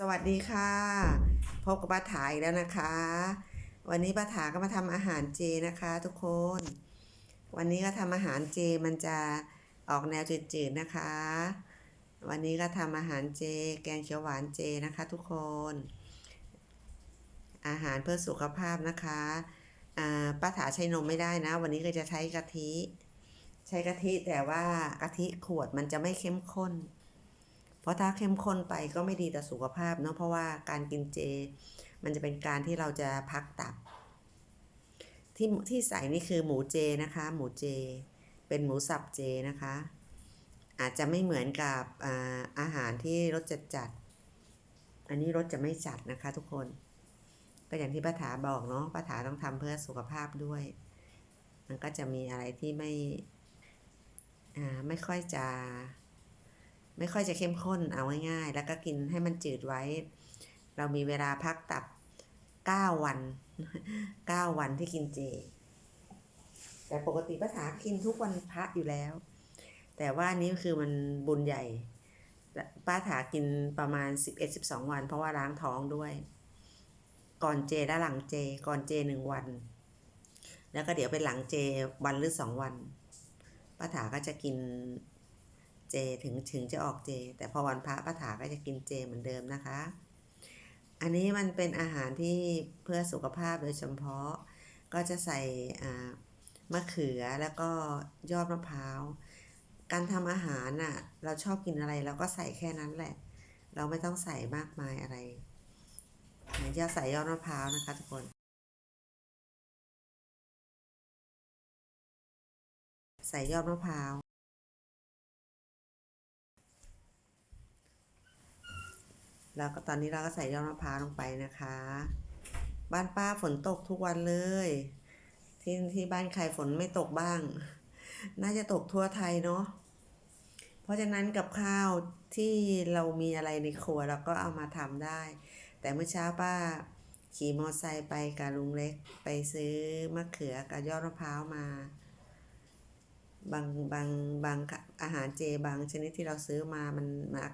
สวัสดีค่ะ พบกับป้าถาอีกแล้วนะคะ วันนี้ป้าถาก็มาทำอาหารเจนะคะ ทุกคน วันนี้ก็ทำอาหารเจมันจะออกแนวจืดๆนะคะ วันนี้ก็ทำอาหารเจ แกงเขียวหวานเจนะคะ ทุกคน อาหารเพื่อสุขภาพนะคะป้าถาใช้นมไม่ได้นะ วันนี้ก็จะใช้กะทิ ใช้กะทิแต่ว่ากะทิขวดมันจะไม่เข้มข้น เพราะถ้าเข้มข้นไปก็ไม่ดีต่อสุขภาพเนาะเพราะว่าการกินเจ มันจะเป็นการที่เราจะพักตับ ที่ที่ใส่นี่คือหมูเจนะคะ หมูเจ เป็นหมูสับเจนะคะ อาจจะไม่เหมือนกับอาอาหารที่รสจัดจัด อันนี้รสจะไม่จัดนะคะทุกคน ก็อย่างที่ป้าถาบอกเนาะป้าถาต้องทำเพื่อสุขภาพด้วย มันก็จะมีอะไรที่ไม่อ่าไม่ค่อยจะ ไม่ค่อยจะเข้มข้นเอาง่ายๆ แล้วก็กินให้มันจืดไว้ เรามีเวลาพักตับ 9 วัน 9 วันที่กินเจ แต่ปกติป้าถากินทุกวันพระอยู่แล้ว แต่ว่านนี้คือมันบุญใหญ่ ป้าถากินประมาณ 11-12 วัน เพราะว่าล้างท้องด้วย ก่อนเจและหลังเจ ก่อนเจหนึ่งวัน แล้วก็เดี๋ยวเป็นหลังเจวันหรือสองวันป้าถาก็จะกิน เจถึงถึงจะออกเจ แต่พอวันพระป้าถาก็จะกินเจเหมือนเดิมนะคะ อันนี้มันเป็นอาหารที่เพื่อสุขภาพโดยเฉพาะ ก็จะใส่มะเขือแล้วก็ยอดมะพร้าว การทำอาหารน่ะเราชอบกินอะไรเราก็ใส่แค่นั้นแหละ เราไม่ต้องใส่มากมายอะไรจะใส่ยอดมะพร้าวนะคะทุกคนใส่ยอดมะพร้าว แล้วก็ตอนนี้เราก็ใส่ยอดมะพร้าวลงไปนะคะ บ้านป้าฝนตกทุกวันเลย ที่ที่บ้านใครฝนไม่ตกบ้าง น่าจะตกทั่วไทยเนาะเพราะฉะนั้นกับข้าวที่เรามีอะไรในครัวเราก็เอามาทำได้ แต่เมื่อเช้าป้าขี่มอไซค์ไปกับลุงเล็กไปซื้อมะเขือกับยอดมะพร้าวมา บางบางบางอาหารเจบางชนิดที่เราซื้อมามันมา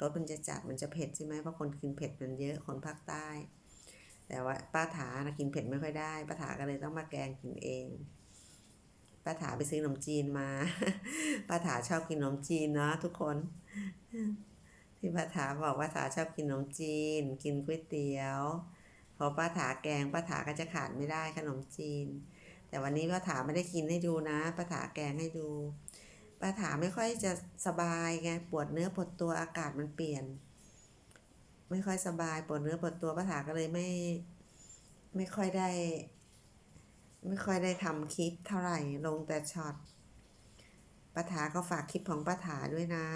รสมันจะจัดมันจะเผ็ดใช่ไหมเพราะคนกินเผ็ดมันเยอะคนภาคใต้ แต่ว่าป้าถานะกินเผ็ดไม่ค่อยได้ป้าถาก็เลยต้องมาแกงกินเองป้าถาไปซื้อขนมจีนมาป้าถาชอบกินขนมจีนเนาะทุกคนที่ป้าถาบอกว่าถาชอบกินขนมจีน กินก๋วยเตี๋ยวพอป้าถาแกงป้าถาก็จะขาดไม่ได้ขนมจีน แต่วันนี้ป้าถาไม่ได้กินให้ดูนะป้าถาแกงให้ดู ป้าถาไม่ค่อยจะสบายไงปวดเนื้อปวดตัวอากาศมันเปลี่ยน ไม่ค่อยสบายปวดเนื้อปวดตัวป้าถาก็เลยไม่ ไม่ค่อยได้ ไม่ค่อยได้ทำคลิปเท่าไหร่ลงแต่ช็อตป้าถาก็ฝากคลิปของป้าถาด้วยนะ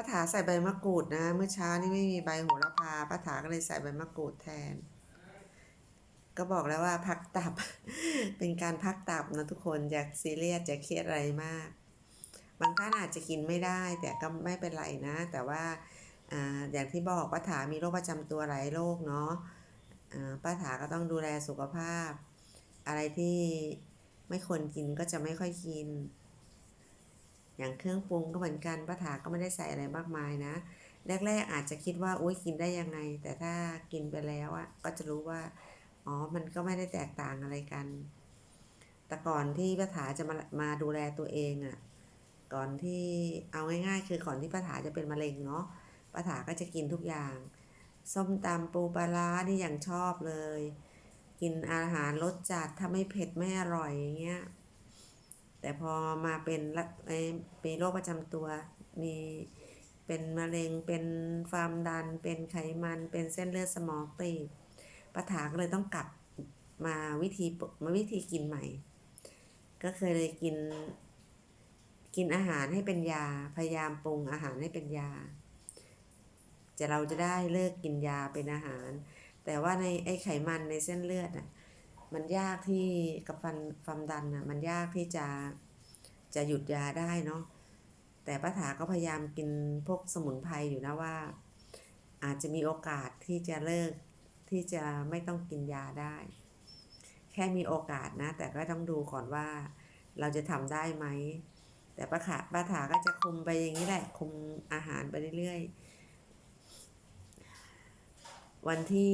ป้าถาใส่ใบมะกรูดนะ เมื่อเช้านี่ไม่มีใบโหระพาป้าถาก็เลยใส่ใบมะกรูดแทน ก็บอกแล้วว่าพักตับ เป็นการพักตับนะทุกคนอย่าซีเรียสอย่าเครียดอะไรมาก บางท่านอาจจะกินไม่ได้ แต่ก็ไม่เป็นไรนะ แต่ว่าออย่างที่บอกป้าถามีโรคประจำตัวหลายโรคเนาะป้าถาก็ต้องดูแลสุขภาพ อะไรที่ไม่ควรกินก็จะไม่ค่อยกิน อย่างเครื่องปรุงก็เหมือนกันป้าถาก็ไม่ได้ใส่อะไรมากมายนะ แรก ๆ อาจจะคิดว่าอุ้ยกินได้ยังไง แต่ถ้ากินไปแล้วอะก็จะรู้ว่าอ๋อมันก็ไม่ได้แตกต่างอะไรกัน แต่ก่อนที่ป้าถาจะมามาดูแลตัวเองอะก่อนที่เอาง่ายๆ คือก่อนที่ป้าถาจะเป็นมะเร็งเนาะป้าถาก็จะกินทุกอย่าง ส้มตำปูปลาร้านี่อย่างชอบเลย กินอาหารรสจัดถ้าไม่เผ็ดไม่อร่อยอย่างเงี้ย แต่พอมาเป็นละเป็นโรคประจำตัว มีเป็นมะเร็ง เป็นความดัน เป็นไขมัน เป็นเส้นเลือดสมองตีบป้าถาก็เลยต้องกลับมาวิธีมาวิธีกินใหม่ ก็เคยเลยกิน กินอาหารให้เป็นยา พยายามปรุงอาหารให้เป็นยา จะเราจะได้เลิกกินยาเป็นอาหาร แต่ว่าในไอไขมันในเส้นเลือดอะ มันยากที่กับฟันความดันอะมันยากที่จะจะหยุดยาได้เนาะแต่ป้าถาก็พยายามกินพวกสมุนไพรอยู่นะว่า อาจจะมีโอกาสที่จะเลิกที่จะไม่ต้องกินยาได้ แค่มีโอกาสนะ แต่ก็ต้องดูก่อนว่าเราจะทำได้ไหม แต่ป้าขาป้าถาก็จะคุมไปอย่างนี้แหละ คุมอาหารไปเรื่อยๆ วันที่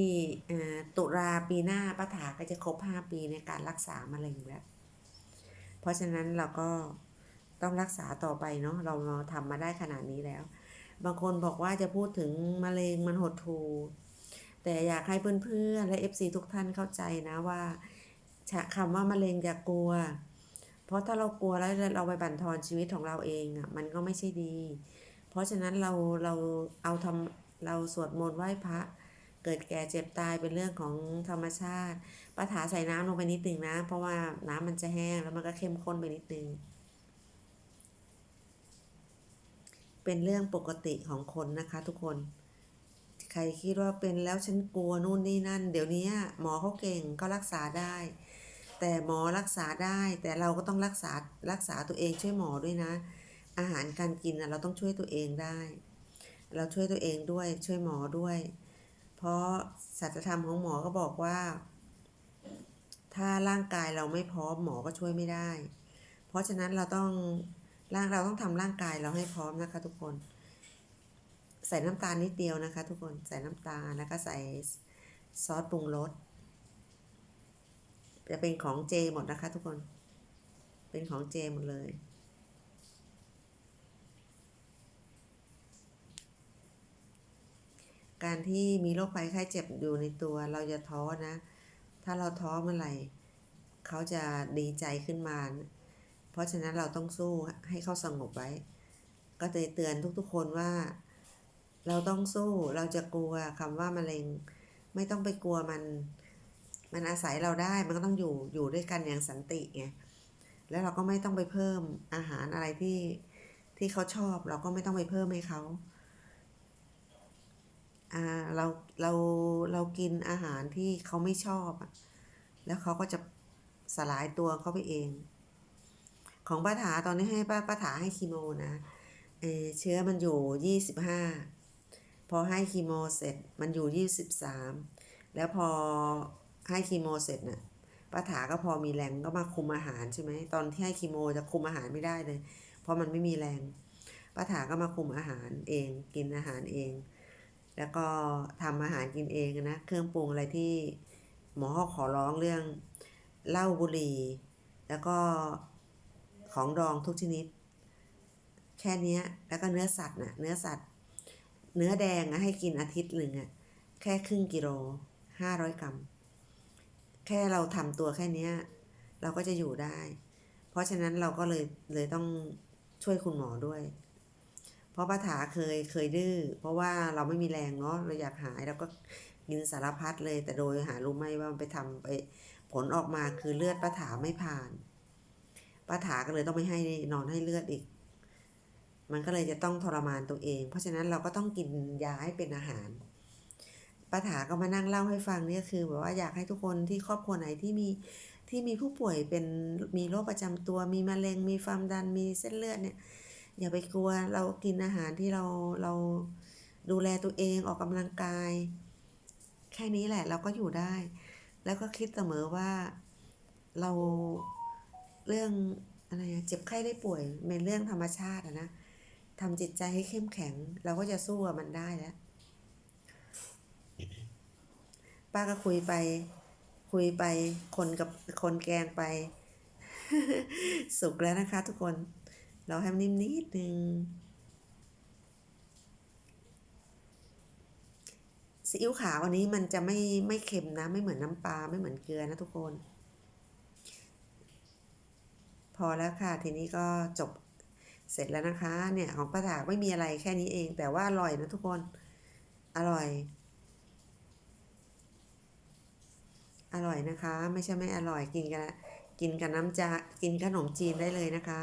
ตุลาปีหน้าป้าถาก็จะครบ 5 ปีในการรักษามะเร็งแล้ว เพราะฉะนั้นเราก็ต้องรักษาต่อไปเนาะเราเราทำมาได้ขนาดนี้แล้ว บางคนบอกว่าจะพูดถึงมะเร็งมันหดทูแต่อยากให้เพื่อนๆและ FC ทุกท่านเข้าใจนะว่าคำว่ามะเร็งอย่ากกลัว เพราะถ้าเรากลัวแล้วเราไปบั่นทอนชีวิตของเราเองอะมันก็ไม่ใช่ดี เพราะฉะนั้นเราเราเอาทำเราสวดมนต์ไหว้พระ เกิดแก่เจ็บตายเป็นเรื่องของธรรมชาติป้าถาใส่น้ำลงไปนิดนึงนะ เพราะว่าน้ำมันจะแห้งแล้วมันก็เข้มข้นไปนิดนึง เป็นเรื่องปกติของคนนะคะทุกคน ใครคิดว่าเป็นแล้วฉันกลัวนู่นนี่นั่น เดี๋ยวนี้หมอเขาเก่งเขารักษาได้ แต่หมอรักษาได้แต่เราก็ต้องรักษารักษาตัวเองช่วยหมอด้วยนะ อาหารการกินเราต้องช่วยตัวเองได้ เราช่วยตัวเองด้วยช่วยหมอด้วย ราะสัจธรรมของหมอก็บอกว่า ถ้าร่างกายเราไม่พร้อมหมอก็ช่วยไม่ได้ เพราะฉะนั้นเราต้องร่างเราต้องทำร่างกายเราให้พร้อมนะคะ ทุกคน ใส่น้ำตาลนิดเดียวนะคะ ทุกคนใส่น้ำตาลแล้วก็ใส่ซอสปรุงรสจะเป็นของเจหมดนะคะ ทุกคน เป็นของเจหมดเลย การที่มีโรคภัยไข้เจ็บอยู่ในตัว เราจะท้อนะ ถ้าเราท้อเมื่อไหร่เขาจะดีใจขึ้นมา เพราะฉะนั้นเราต้องสู้ให้เขาสงบไว้ ก็เลยเตือนทุกๆคนว่า เราต้องสู้เราจะกลัวคำว่ามะเร็ง ไม่ต้องไปกลัวมัน มันอาศัยเราได้มันก็ต้องอยู่อยู่ด้วยกันอย่างสันติไงแล้วเราก็ไม่ต้องไปเพิ่มอาหารอะไรที่ที่เขาชอบ เราก็ไม่ต้องไปเพิ่มให้เขา อ่าเราเราเรากินอาหารที่เขาไม่ชอบอะแล้วเขาก็จะสลายตัวเขาไปเอง ของป้าถาตอนนี้ให้ป้าป้าถาให้คีโมนะเออเชื้อมันอยู่ยี่สิบห้าพอให้คีโมเสร็จมันอยู่ยี่สิบสามแล้วพอให้คีโมเสร็จน่ะป้าถาก็พอมีแรงก็มาคุมอาหารใช่ไหมตอนที่ให้คีโมจะคุมอาหารไม่ได้เลย เพราะมันไม่มีแรงป้าถาก็มาคุมอาหารเองกินอาหารเอง แล้วก็ทำอาหารกินเองนะเครื่องปรุงอะไรที่หมอขอร้องเรื่องเหล้าบุหรี่ แล้วก็ของดองทุกชนิด แค่นี้แล้วก็เนื้อสัตว์นะเนื้อสัตว์ เนื้อแดงอะให้กินอาทิตย์หนึ่งอะแค่ครึ่งกิโลห้าร้อยกรัม แค่เราทำตัวแค่นี้เราก็จะอยู่ได้ เพราะฉะนั้นเราก็เลยเลยต้องช่วยคุณหมอด้วย เพราะป้าถาเคยเคยดื้อเพราะว่าเราไม่มีแรงเนาะเราอยากหายเราก็กินสารพัดเลย แต่โดยหารู้ไหมว่ามันไปทำไปผลออกมาคือเลือดป้าถาไม่ผ่านป้าถาก็เลยต้องไม่ให้นอนให้เลือดอีก มันก็เลยจะต้องทรมานตัวเอง เพราะฉะนั้นเราก็ต้องกินยาให้เป็นอาหารป้าถาก็มานั่งเล่าให้ฟังเนี่ยคือแบบว่าอยากให้ทุกคนที่ครอบครัวไหนที่มีที่มีผู้ป่วยเป็นมีโรคประจำตัวมีมะเร็งมีความดันมีเส้นเลือดเนี่ย อย่าไปกลัวเรากินอาหารที่เราเราดูแลตัวเองออกกำลังกาย แค่นี้แหละเราก็อยู่ได้ แล้วก็คิดเสมอว่าเราเรื่องอะไรเจ็บไข้ได้ป่วยเป็นเรื่องธรรมชาติอะนะทำจิตใจให้เข้มแข็ง เราก็จะสู้กับมันได้แล้วป้าก็คุยไป คุยไปคนกับคนแกงไป สุกแล้วนะคะทุกคน เราให้มันนิ่มนิดนึงซีอิ๊วขาวอันนี้มันจะไม่ไม่เค็มนะ ไม่เหมือนน้ำปลาไม่เหมือนเกลือนะทุกคน พอแล้วค่ะ ทีนี้ก็จบเสร็จแล้วนะคะ เนี่ยของป้าถากไม่มีอะไรแค่นี้เอง แต่ว่าอร่อยนะทุกคน อร่อย อร่อยนะคะ ไม่ใช่ไม่อร่อยกินกันกินกับน้ำจากินขนมจีนได้เลยนะคะ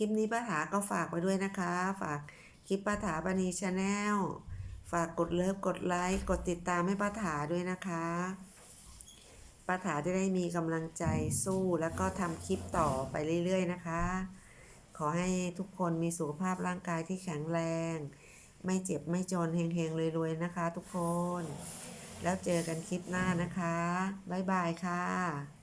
ลิปนี้ป้าถาก็ฝากไว้ด้วยนะคะ ฝากคลิปป้าถาบานีชาแนลฝากกดเลิฟกดไลค์กดติดตามให้ป้าถาด้วยนะคะป้าถาจะได้มีกำลังใจสู้แล้วก็ทำคลิปต่อไปเรื่อยๆนะคะขขอให้ทุกคนมีสุขภาพร่างกายที่แข็งแรง ไม่เจ็บไม่จนเฮงๆรวยๆนะคะ ทุกคน แล้วเจอกันคลิปหน้านะคะ บ๊ายบายค่ะ